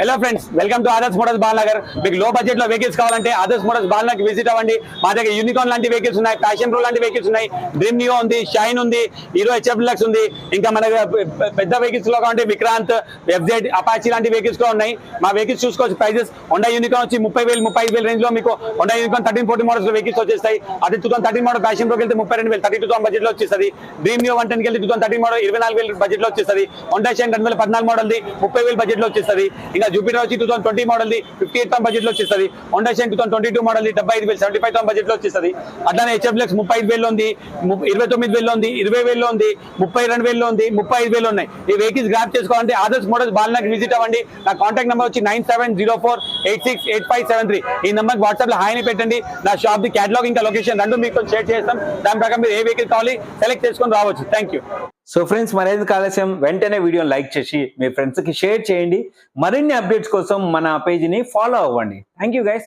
Hello friends welcome to Adarsh models Balanagar మీకు low బడ్జెట్లో vehicles కావాలంటే ఆదర్స్ మోడల్స్ బాలనగర్ విజిట్ అవ్వండి. మా దగ్గర యూనికాన్ లాంటి వెహికల్స్ ఉన్నాయి ప్యాషన్ ప్రో లాంటి వెహికల్స్ ఉన్నాయి. డ్రీమ్ నియో ఉంది షైన్ ఉంది హీరో హెచ్ఎఫ్ లక్స్ ఉంది. ఇంకా మన పెద్ద వెహికల్స్లో కావాలంటే విక్రాంత్ ఎఫ్జెడ్ అపాచీ లాంటి వెహికల్స్ కూడా ఉన్నాయి. మా వెహికల్స్ చూసుకోవచ్చు ప్రైజెస్ హోండా యూనికాన్ వచ్చి ముప్పై వేలు ముప్పై వేల రేంజ్లో మీకు Honda Unicorn thirteen forty models vehicles వచ్చేస్తాయి. అదే two thousand thirteen model Passion ప్రోకి వెళ్తే ముప్పై రెండు వేలు థర్టీ టూ థౌసండ్ బడ్జెట్లో వచ్చేస్తుంది. డ్రీమ్ నియో వన్ టెన్ వెళ్తే టూ థౌసండ్ థర్టీన్ మోడల్ ఇరవై నాలుగు వేలు బడ్జెట్లో వచ్చేస్తుంది. హోండా షైన్ రెండు వేల పద్నాలుగు మోడల్ ముప్పై వేలు బడ్జెట్లో వచ్చేస్తుంది. ఇంకా జూపిటర్ వచ్చి two thousand twenty model fifty eight బడ్జెట్లో వచ్చేస్తుంది. Honda Shine two thousand twenty two model డెబ్బై ఐదు వేలు సెవెంటీ ఫైవ్ థౌసండ్ బడ్జెట్లో వచ్చేస్తుంది. అట్లానే హెచ్ఎఫ్లెక్స్ ముప్పై ఐదు వేలు ఉంది ఇరవై తొమ్మిది వేలు ఉంది ఇరవై వేలు ఉంది ముప్పై రెండు వేలు ఉంది ముప్పై ఐదు వేలు ఉన్నాయి. ఈ వెహికల్స్ గ్రాప్ చేసుకోవాలంటే ఆదర్స్ మోడల్స్ బాలనగర్ విజిట్ అవ్వండి. నా కాంటాక్ట్ నెంబర్ వచ్చి nine seven zero four eight six eight five seven three ఈ నెంబర్కి వాట్సాప్లో హాయ్ అని పెట్టండి. నా షాప్ ది క్యాటలాగ్ ఇంకా లొకేషన్ రెండు మీకు షేర్ చేస్తాం. దాని ప్రకారం మీరు ఏ వెహికల్ కావాలి సెలెక్ట్ చేసుకొని రావచ్చు. థ్యాంక్ యూ సో ఫ్రెండ్స్ మరేది కాలస్యం? వెంటనే వీడియోని లైక్ చేసి మీ ఫ్రెండ్స్కి షేర్ చేయండి. మరిన్ని అప్డేట్స్ కోసం మన పేజీని ఫాలో అవ్వండి. Thank you guys